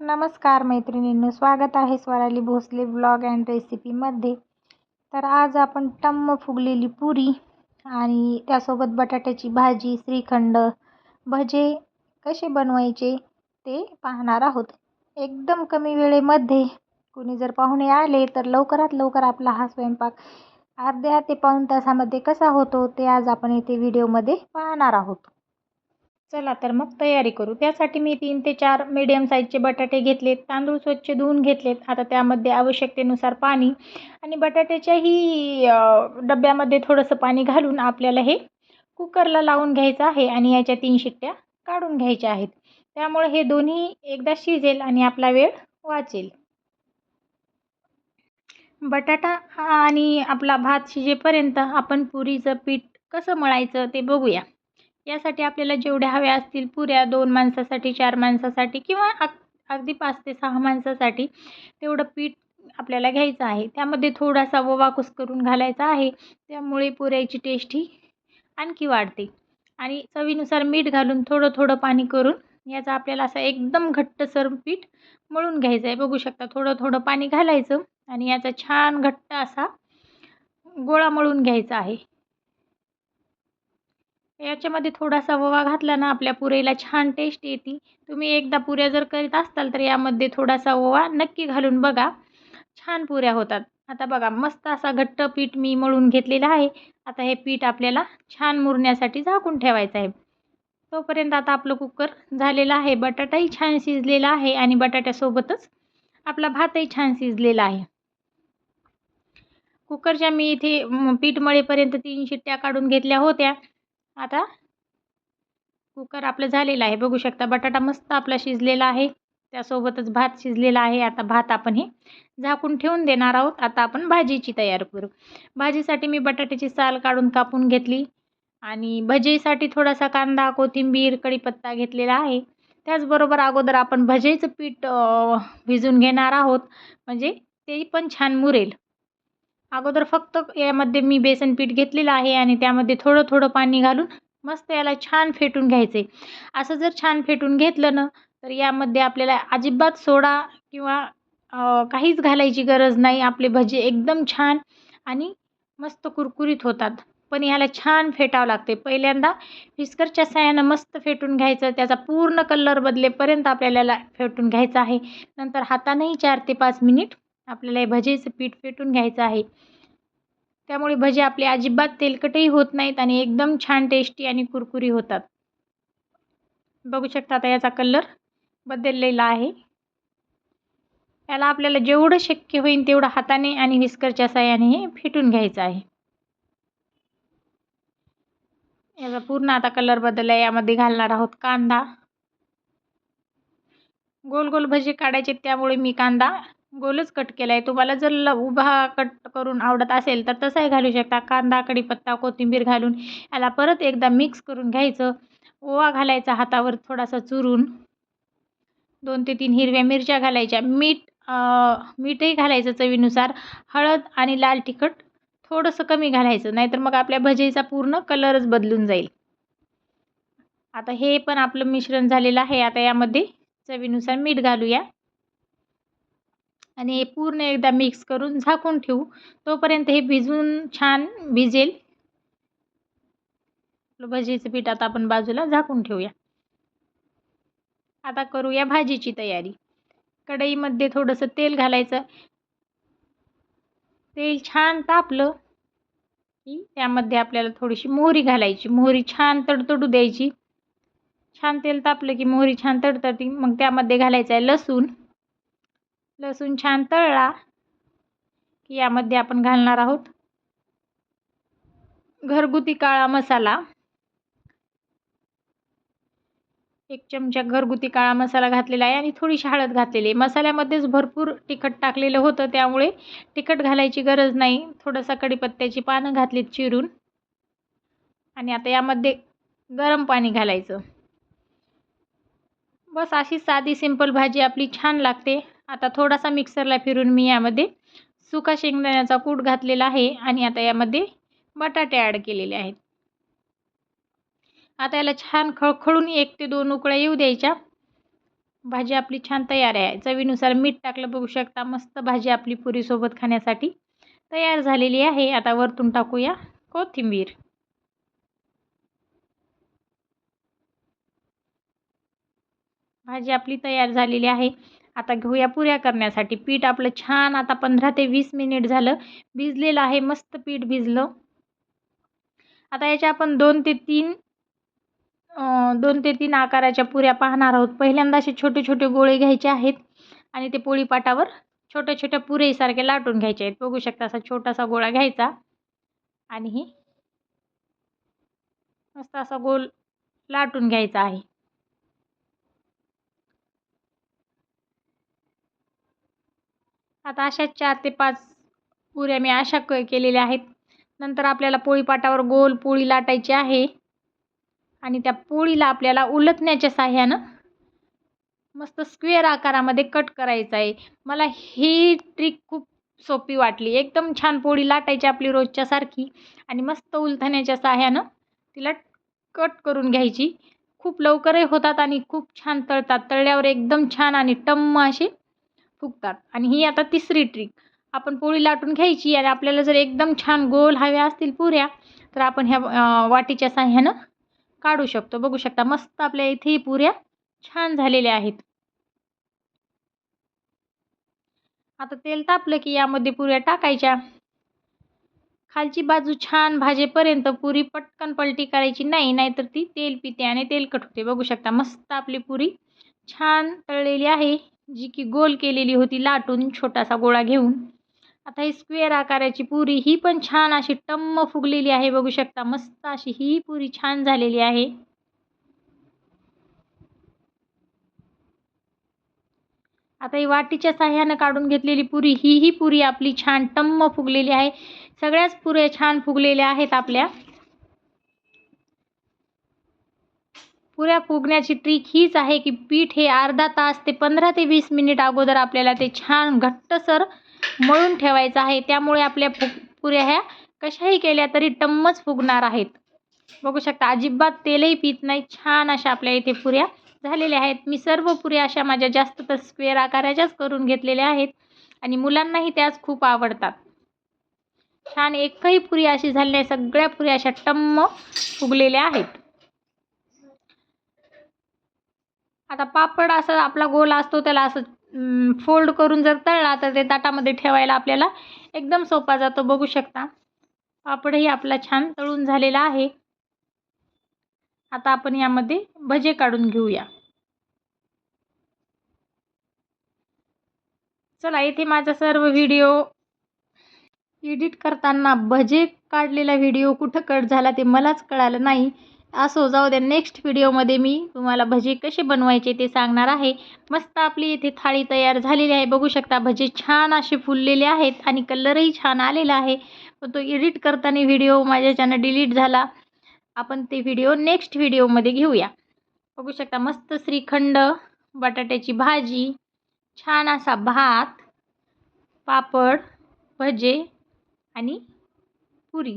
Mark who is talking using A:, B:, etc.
A: नमस्कार मैत्रिणींनो स्वागत आहे स्वराली भोसले ब्लॉग अँड रेसिपीमध्ये तर आज आपण टम्म फुगलेली पुरी आणि त्यासोबत बटाट्याची भाजी श्रीखंड भजे कसे बनवायचे ते पाहणार आहोत. एकदम कमी वेळेमध्ये कुणी जर पाहुणे आले तर लवकरात लवकर आपला हा स्वयंपाक अर्ध्या ते पाऊण तासामध्ये कसा होतो ते आज आपण इथे व्हिडिओमध्ये पाहणार आहोत. चला तर मग तयारी करू. त्यासाठी मी तीन ते चार मीडियम साईजचे बटाटे घेतलेत तांदूळ स्वच्छ धुवून घेतलेत. आता त्यामध्ये आवश्यकतेनुसार पाणी आणि बटाट्याच्याही डब्यामध्ये थोडंसं पाणी घालून आपल्याला हे कुकरला लावून घ्यायचं आहे आणि याच्या तीन शिट्ट्या काढून घ्यायच्या आहेत. त्यामुळे हे दोन्ही एकदा शिजेल आणि आपला वेळ वाचेल. बटाटा आणि आपला भात शिजेपर्यंत आपण पुरीचं पीठ कसं मळायचं ते बघूया. यासाठी आपल्याला जेवढ्या हव्या असतील पुऱ्या दोन माणसासाठी चार माणसासाठी किंवा अग अगदी पाच ते सहा माणसासाठी तेवढं पीठ आपल्याला घ्यायचं आहे. त्यामध्ये थोडासा ओवा करून घालायचा आहे. त्यामुळे पुऱ्याची टेस्ट ही आणखी वाढते. आणि चवीनुसार मीठ घालून थोडं थोडं पाणी करून याचा आपल्याला असा एकदम घट्टसर पीठ मळून घ्यायचं आहे. बघू शकता थोडं थोडं पाणी घालायचं आणि याचा छान घट्ट असा गोळा मळून घ्यायचा आहे. याच्यामध्ये थोडासा ओवा घातला ना आपल्या पुरेला छान टेस्ट येते. तुम्ही एकदा पुऱ्या जर करीत असाल तर यामध्ये थोडासा ओवा नक्की घालून बघा. छान पुऱ्या होतात. आता बघा मस्त असा घट्ट पीठ मी मळून घेतलेलं आहे. आता हे पीठ आपल्याला छान मुरण्यासाठी झाकून ठेवायचं आहे. तोपर्यंत आता आपलं कुकर झालेलं आहे. बटाटाही छान शिजलेला आहे आणि बटाट्यासोबतच आपला भातही छान शिजलेला आहे. कुकरच्या मी इथे पीठ मळेपर्यंत तीन शिट्ट्या काढून घेतल्या होत्या. आता कुकर आपलं झालेलं आहे. बघू शकता बटाटा मस्त आपला शिजलेला आहे. त्यासोबतच भात शिजलेला आहे. आता भात आपण हे झाकून ठेवून देणार आहोत. आता आपण भाजीची तयार करू. भाजीसाठी मी बटाट्याची साल काढून कापून घेतली आणि भजेसाठी थोडासा कांदा कोथिंबीर कढीपत्ता घेतलेला आहे. त्याचबरोबर अगोदर आपण भजेचं पीठ भिजून घेणार आहोत. म्हणजे ते पण छान मुरेल. अगोदर फक्त यामध्ये मी बेसन पीठ घेतलेलं आहे आणि त्यामध्ये थोडं थोडं पाणी घालून मस्त याला छान फेटून घ्यायचं. आहे असं जर छान फेटून घेतलं ना तर यामध्ये आपल्याला अजिबात सोडा किंवा काहीच घालायची गरज नाही. आपले भजे एकदम छान आणि मस्त कुरकुरीत होतात. पण याला छान फेटावं लागते. पहिल्यांदा फिस्करच्या साह्यानं मस्त फेटून घ्यायचं. त्याचा पूर्ण कलर बदलेपर्यंत आपल्याला फेटून घ्यायचं आहे. नंतर हातानेही चार ते पाच मिनिट आपल्याला हे पीठ फेटून घ्यायचं आहे. त्यामुळे भजे आपले अजिबात तेलकटही होत नाहीत आणि एकदम छान टेस्टी आणि कुरकुरी होतात. बघू शकता आता याचा कलर बदललेला आहे. याला आपल्याला जेवढं शक्य होईल तेवढं हाताने आणि विस्करच्या साह्याने हे फेटून घ्यायचं आहे. याचा पूर्ण आता कलर बदलला यामध्ये घालणार आहोत कांदा. गोल गोल भजे काढायचे त्यामुळे मी कांदा गोलच कट केला आहे तुम्हाला जर ल उभा कट करून आवडत असेल तर तसाही घालू शकता. कांदा कढीपत्ता कोथिंबीर घालून याला परत एकदा मिक्स करून घ्यायचं. ओवा घालायचा हातावर थोडासा चुरून. दोन ते तीन हिरव्या मिरच्या घालायच्या. मीठ मीठही घालायचं चवीनुसार. हळद आणि लाल तिखट थोडंसं कमी घालायचं. नाहीतर मग आपल्या भजेचा पूर्ण कलरच बदलून जाईल. आता हे पण आपलं मिश्रण झालेलं आहे. आता यामध्ये चवीनुसार मीठ घालूया. आणि हे पूर्ण एकदा मिक्स करून झाकून ठेवू. तोपर्यंत हे भिजून छान भिजेल. भजीचं पीठ आता आपण बाजूला झाकून ठेवूया. आता करूया भाजीची तयारी. कढईमध्ये थोडंसं तेल घालायचं. तेल छान तापलं की त्यामध्ये आपल्याला थोडीशी मोहरी घालायची. मोहरी छान तडतडू द्यायची. छान तेल तापलं की मोहरी छान तडतडती मग त्यामध्ये घालायचं आहे लसूण. लसूण छान तळला की यामध्ये आपण घालणार आहोत घरगुती काळा मसाला. एक चमचा घरगुती काळा मसाला घातलेला आहे आणि थोडीशी हळद घातलेली आहे. मसाल्यामध्येच भरपूर तिखट टाकलेलं होतं त्यामुळे तिखट घालायची गरज नाही. थोडंसं कढीपत्त्याची पानं घातलीत चिरून. आणि आता यामध्ये गरम पाणी घालायचं. बस अशी साधी सिंपल भाजी आपली छान लागते. आता थोडासा मिक्सरला फिरून मी यामध्ये सुका शेंगदाण्याचा कूट घातलेला आहे आणि आता यामध्ये बटाटे ॲड केलेले आहेत. आता याला छान खळखळून एक ते दोन उकळ्या येऊ द्यायच्या. भाजी आपली छान तयार आहे. चवीनुसार मीठ टाकलं बघू शकता. मस्त भाजी आपली पुरीसोबत खाण्यासाठी तयार झालेली आहे. आता वरतून टाकूया कोथिंबीर. भाजी आपली तयार झालेली आहे. आता घेऊया पुऱ्या करण्यासाठी. पीठ आपलं छान आता पंधरा ते वीस मिनिट झालं. भिजलेलं आहे मस्त पीठ भिजलं. आता याच्या आपण दोन ते तीन दोन ते तीन आकाराच्या पुऱ्या पाहणार आहोत. पहिल्यांदा असे छोटे छोटे गोळे घ्यायचे आहेत आणि ते पोळीपाटावर छोट्या छोट्या पुरेसारखे लाटून घ्यायचे आहेत. बघू शकता असा छोटासा गोळा घ्यायचा आणि मस्त असा गोल लाटून घ्यायचा आहे. आता अशा चार ते पाच पुऱ्या मी अशा क केलेल्या आहेत. नंतर आपल्याला पोळीपाटावर गोल पोळी लाटायची आहे. आणि त्या पोळीला आपल्याला उलटण्याच्या साह्यानं मस्त स्क्वेअर आकारामध्ये कट करायचं आहे. मला ही ट्रिक खूप सोपी वाटली. एकदम छान पोळी लाटायची आपली रोजच्या सारखी. आणि मस्त उलथण्याच्या साह्यानं तिला कट करून घ्यायची. खूप लवकरही होतात आणि खूप छान तळतात. तळल्यावर एकदम छान आणि टम्म असे फुगतात. आणि ही आता तिसरी ट्रिक आपण पोळी लाटून घ्यायची आणि आपल्याला जर एकदम छान गोल हव्या असतील पुऱ्या तर आपण ह्या वाटीच्या साह्यानं काढू शकतो. बघू शकता मस्त आपल्या इथेही पुऱ्या छान झालेल्या आहेत. आता तेल तापलं की यामध्ये पुऱ्या टाकायच्या. खालची बाजू छान भाजेपर्यंत पुरी पटकन पलटी करायची. नाही नाहीतर ती तेल पिते आणि तेलकट होते. बघू शकता मस्त आपली पुरी छान तळलेली आहे. जी की गोल केलेली होती लाटून छोटासा गोळा घेऊन. आता ही स्क्वेअर आकाराची पुरी ही पण छान अशी टम्म फुगलेली आहे बघू शकता. मस्त अशी ही पुरी छान झालेली आहे. आता ही वाटीच्या साह्यानं काढून घेतलेली पुरी ही ही पुरी आपली छान टम्म फुगलेली आहे. सगळ्याच पुऱ्या छान फुगलेल्या आहेत आपल्या. पुऱ्या फुगण्याची ट्रिक हीच आहे की पीठ हे अर्धा तास ते पंधरा ते वीस मिनिट अगोदर आपल्याला ते छान घट्टसर मळून ठेवायचं आहे. त्यामुळे आपल्या फुग पुऱ्या ह्या कशाही केल्या तरी टम्मच फुगणार आहेत. बघू शकता अजिबात तेलही पित नाही. छान अशा आपल्या इथे पुऱ्या झालेल्या आहेत. मी सर्व पुऱ्या अशा माझ्या जास्त तर स्क्वेअर आकाराच्याच करून घेतलेल्या आहेत आणि मुलांनाही त्याच खूप आवडतात. छान एकही पुरी अशी झाली नाही. सगळ्या पुऱ्या अशा टम्म फुगलेल्या आहेत. आता पापड असा आपला गोल असतो त्याला असं फोल्ड करून जर तळला तर ते ताटामध्ये ठेवायला आपल्याला एकदम सोपा जातो बघू शकता. पापडही आपला छान तळून झालेला आहे. आता आपण यामध्ये भजे काढून घेऊया. चला इथे माझा सर्व व्हिडिओ एडिट करताना भजे काढलेला व्हिडिओ कुठं कट झाला ते मलाच कळालं नाही. असो जाऊ द्या. नेक्स्ट व्हिडिओमध्ये मी तुम्हाला भजी कसे बनवायचे ते सांगणार आहे. मस्त आपली इथे थाळी तयार झालेली आहे. बघू शकता भजी छान असे फुललेले आहेत आणि कलरही छान आलेला आहे. पण तो एडिट करताना व्हिडिओ माझ्याच्यानं डिलीट झाला. आपण ते व्हिडिओ नेक्स्ट व्हिडिओमध्ये घेऊया. बघू शकता मस्त श्रीखंड बटाट्याची भाजी छान असा भात पापड भजे आणि पुरी.